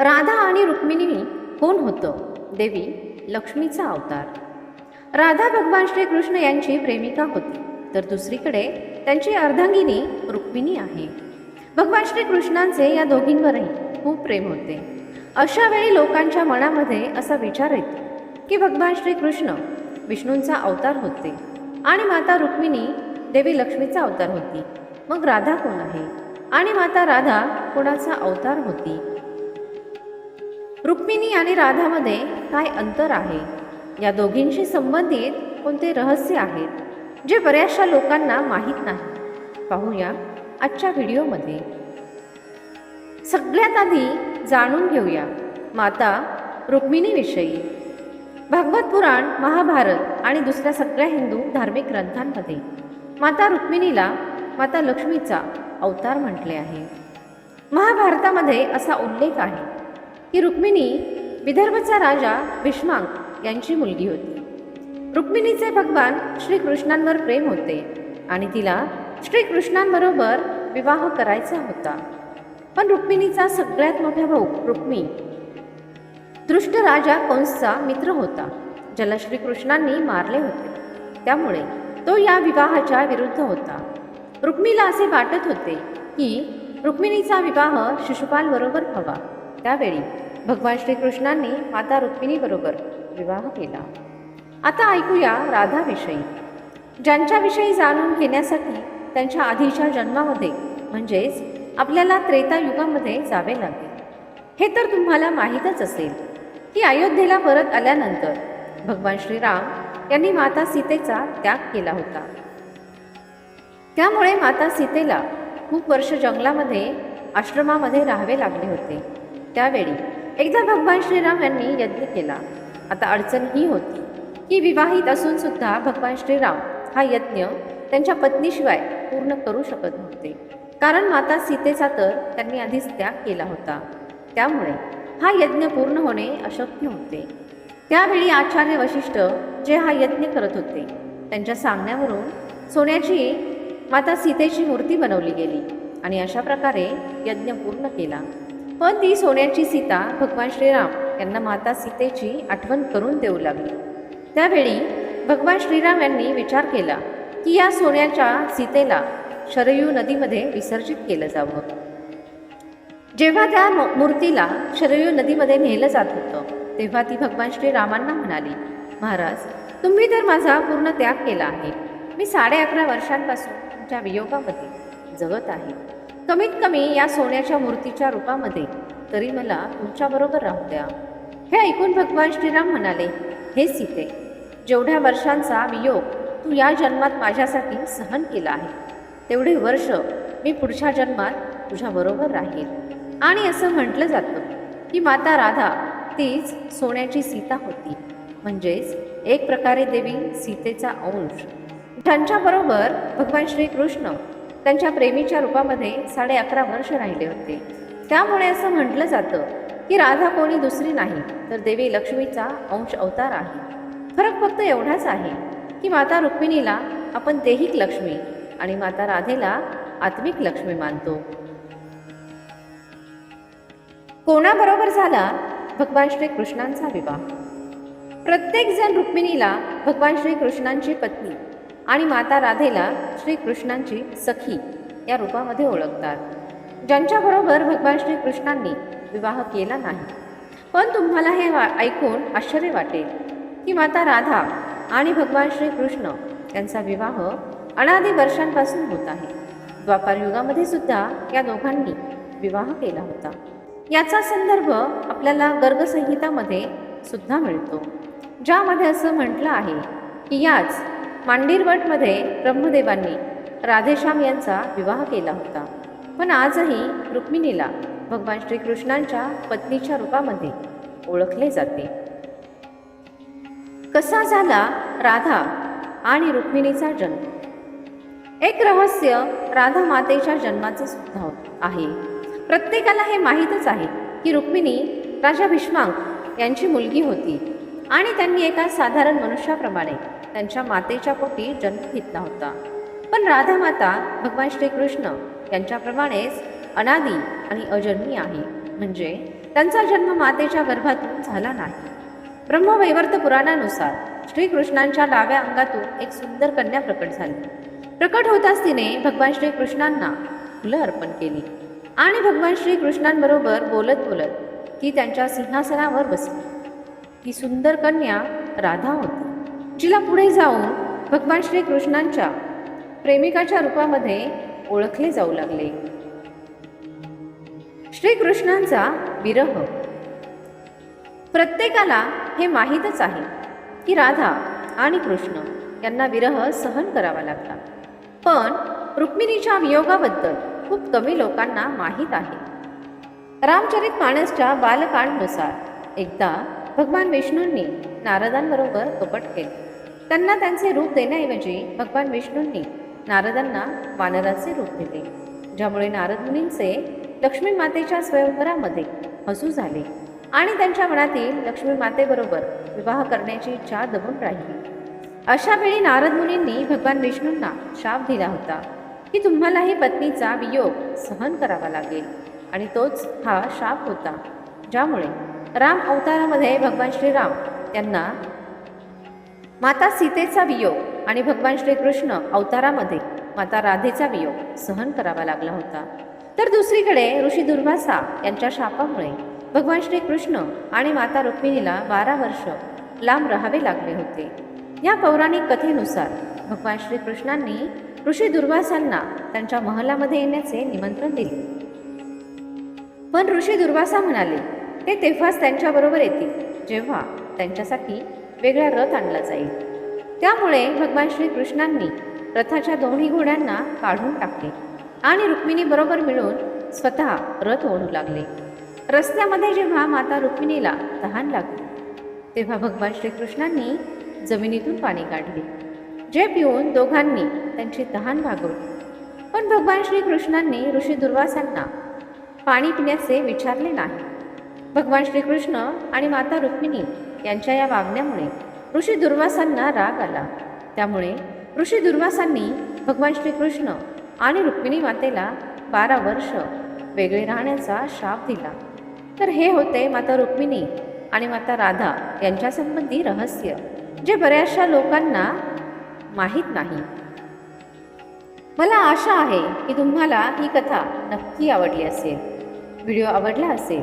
राधा आणि रुक्मिणी कोण होतं. देवी लक्ष्मीचा अवतार. राधा भगवान श्रीकृष्ण यांची प्रेमिका होती. तर दुसरीकडे त्यांची अर्धांगिनी रुक्मिणी आहे. भगवान श्रीकृष्णांचे या दोघींवरही खूप प्रेम होते. अशा वेळी लोकांच्या मनामध्ये असा विचार येतो की भगवान श्रीकृष्ण विष्णूंचा अवतार होते आणि माता रुक्मिणी देवी लक्ष्मीचा अवतार होती. मग राधा कोण आहे? आणि माता राधा कोणाचा अवतार होती? रुक्मिणी आणि राधामध्ये काय अंतर आहे? या दोघींशी संबंधित कोणते रहस्य आहेत जे बऱ्याचशा लोकांना माहीत नाही? पाहूया आजच्या व्हिडिओमध्ये. सगळ्यात आधी जाणून घेऊया माता रुक्मिणीविषयी. भागवत पुराण महाभारत आणि दुसऱ्या सगळ्या हिंदू धार्मिक ग्रंथांमध्ये माता रुक्मिणीला माता लक्ष्मीचा अवतार म्हटले आहे. महाभारतामध्ये असा उल्लेख आहे की रुक्मिणी विदर्भचा राजा भीष्मांक यांची मुलगी होती. रुक्मिणीचे भगवान श्रीकृष्णांवर प्रेम होते आणि तिला श्रीकृष्णांबरोबर विवाह करायचा होता. पण रुक्मिणीचा सगळ्यात मोठा भाऊ रुक्मी दृष्ट राजा कंसचा मित्र होता ज्याला श्रीकृष्णांनी मारले होते. त्यामुळे तो या विवाहाच्या विरुद्ध होता. रुक्मीला असे वाटत होते की रुक्मिणीचा विवाह शिशुपालबरोबर व्हावा. त्यावेळी भगवान श्रीकृष्णांनी माता रुक्मिणीबरोबर विवाह केला. आता ऐकूया राधाविषयी. ज्यांच्याविषयी जाणून घेण्यासाठी त्यांच्या आधीच्या जन्मामध्ये म्हणजेच आपल्याला त्रेतायुगामध्ये जावे लागेल. हे तर तुम्हाला माहीतच असेल की अयोध्येला परत आल्यानंतर भगवान श्रीराम यांनी माता सीतेचा त्याग केला होता. त्यामुळे माता सीतेला खूप वर्ष जंगलामध्ये आश्रमामध्ये राहावे लागले होते. त्यावेळी एकदा भगवान श्रीराम यांनी यज्ञ केला. आता अडचण ही होती की विवाहित असून सुद्धा भगवान श्रीराम हा यज्ञ त्यांच्या पत्नीशिवाय पूर्ण करू शकत नव्हते. कारण माता सीतेचा तर त्यांनी आधीच त्याग केला होता. त्यामुळे हा यज्ञ पूर्ण होणे अशक्य होते. त्यावेळी आचार्य वशिष्ठ जे हा यज्ञ करत होते त्यांच्या सांगण्यावरून सोन्याची माता सीतेची मूर्ती बनवली गेली आणि अशा प्रकारे यज्ञ पूर्ण केला. पण ती सोन्याची सीता भगवान श्रीराम यांना माता सीतेची आठवण करून देऊ लागली. त्यावेळी भगवान श्रीराम यांनी विचार केला की या सोन्याच्या सीतेला शरयू नदीमध्ये विसर्जित केलं जावं. जेव्हा त्या मूर्तीला शरयू नदीमध्ये नेलं जात होतं तेव्हा ती भगवान श्रीरामांना म्हणाली महाराज तुम्ही तर माझा पूर्ण त्याग केला आहे. मी साडे अकरा वर्षांपासून तुमच्या वियोगामध्ये जगत आहे. कमीत कमी या सोन्याच्या मूर्तीच्या रूपामध्ये तरी मला तुमच्याबरोबर राहू द्या. हे ऐकून भगवान श्रीराम म्हणाले हे सीते जेवढ्या वर्षांचा वियोग तू या जन्मात माझ्यासाठी सहन केला आहे तेवढे वर्ष मी पुढच्या जन्मात तुझ्याबरोबर राहील. आणि असं म्हटलं जातं की माता राधा तीच सोन्याची सीता होती. म्हणजेच एक प्रकारे देवी सीतेचा अंश. त्यांच्याबरोबर भगवान श्रीकृष्ण त्यांच्या प्रेमीच्या रूपामध्ये साडे अकरा वर्ष राहिले होते. त्यामुळे असं म्हटलं जातं की राधा कोणी दुसरी नाही तर देवी लक्ष्मीचा अंश अवतार आहे. फरक फक्त एवढाच आहे की माता रुक्मिणीला आपण देहिक लक्ष्मी आणि माता राधेला आत्मिक लक्ष्मी मानतो. कोणाबरोबर झाला? भगवान श्रीकृष्णांचा विवाह. प्रत्येक जण रुक्मिणीला भगवान श्रीकृष्णांची पत्नी आणि माता राधेला श्रीकृष्णांची सखी या रूपामध्ये ओळखतात. ज्यांच्याबरोबर भगवान श्रीकृष्णांनी विवाह केला नाही. पण तुम्हाला हे वा ऐकून आश्चर्य वाटेल की माता राधा आणि भगवान श्रीकृष्ण यांचा विवाह अनादी वर्षांपासून होत आहे. द्वापार युगामध्ये सुद्धा या दोघांनी विवाह केला होता. याचा संदर्भ आपल्याला गर्गसंहितामध्ये सुद्धा मिळतो. ज्यामध्ये असं म्हटलं आहे की याच मांडीरवटमध्ये ब्रह्मदेवांनी राधेश्याम यांचा विवाह केला होता. पण आजही रुक्मिणीला भगवान श्रीकृष्णांच्या पत्नीच्या रूपामध्ये ओळखले जाते. कसा झाला राधा आणि रुक्मिणीचा जन्म? एक रहस्य राधा मातेच्या जन्माचे सुद्धा आहे. प्रत्येकाला हे माहीतच आहे की रुक्मिणी राजा भीष्मांक यांची मुलगी होती. आणि त्यांनी एका साधारण मनुष्याप्रमाणे त्यांच्या मातेच्या पोटी जन्म घेतला होता. पण राधा माता भगवान श्रीकृष्ण यांच्याप्रमाणेच अनादी आणि अजन्मी आहे. म्हणजे त्यांचा जन्म मातेच्या गर्भातून झाला नाही. ब्रह्मवैवर्त पुराणानुसार श्रीकृष्णांच्या डाव्या अंगातून एक सुंदर कन्या प्रकट झाली. प्रकट होताच तिने भगवान श्रीकृष्णांना फुलं अर्पण केली. आणि भगवान श्रीकृष्णांबरोबर बोलत बोलत ती त्यांच्या सिंहासनावर बसली. ती सुंदर कन्या राधा होती. जिला पुढे जाऊन भगवान श्रीकृष्णांच्या प्रेमिकाच्या रूपामध्ये ओळखले जाऊ लागले. श्रीकृष्णांचा विरह. प्रत्येकाला हे माहीतच आहे की राधा आणि कृष्ण यांना विरह सहन करावा लागला. पण रुक्मिणीच्या वियोगाबद्दल खूप कमी लोकांना माहीत आहे. रामचरित माणसच्या बालकांडनुसार एकदा भगवान विष्णूंनी नारदांबरोबर कपट केले. त्यांना त्यांचे रूप देण्याऐवजी भगवान विष्णूंनी नारदांना वानराचे रूप दिले ज्यामुळे नारद मुनींचे लक्ष्मी मातेच्या स्वयंवरामध्ये हसू झाले आणि त्यांच्या मनातील लक्ष्मी मातेबरोबर विवाह करण्याची इच्छा दबून राहिली. अशा वेळी नारद मुनींनी भगवान विष्णूंना शाप दिला होता की तुम्हालाही पत्नीचा वियोग सहन करावा लागेल आणि तोच हा शाप होता ज्यामुळे राम अवतारामध्ये भगवान श्रीराम यांना माता सीतेचा वियोग आणि भगवान श्रीकृष्ण अवतारामध्ये माता राधेचा वियोग सहन करावा लागला होता. तर दुसरीकडे ऋषी दुर्वासा यांच्या शापामुळे भगवान श्रीकृष्ण आणि माता रुक्मिणीला बारा वर्ष लांब राहावे लागले होते. या पौराणिक कथेनुसार भगवान श्रीकृष्णांनी ऋषी दुर्वासांना त्यांच्या महलामध्ये येण्याचे निमंत्रण दिले. पण ऋषी दुर्वासा म्हणाले ते तेव्हाच त्यांच्याबरोबर येतील जेव्हा त्यांच्यासाठी वेगळा रथ आणला जाईल. त्यामुळे भगवान श्रीकृष्णांनी रथाच्या दोन्ही घोड्यांना काढून टाकले आणि रुक्मिणीबरोबर मिळून स्वतः रथ ओढू लागले. रस्त्यामध्ये जेव्हा माता रुक्मिणीला तहान लागली तेव्हा भगवान श्रीकृष्णांनी जमिनीतून पाणी काढले. जे पिऊन दोघांनी त्यांची तहान भागवली. पण भगवान श्रीकृष्णांनी ऋषी दुर्वासांना पाणी पिण्याचे विचारले नाही. भगवान श्रीकृष्ण आणि माता रुक्मिणी यांच्या या वागण्यामुळे ऋषी दुर्वासांना राग आला. त्यामुळे ऋषी दुर्वासांनी भगवान श्रीकृष्ण आणि रुक्मिणी मातेला बारा वर्ष वेगळे राहण्याचा शाप दिला. तर हे होते माता रुक्मिणी आणि माता राधा यांच्यासंबंधी रहस्य जे बऱ्याचशा लोकांना माहीत नाही. मला आशा आहे की तुम्हाला ही कथा नक्की आवडली असेल. व्हिडिओ आवडला असेल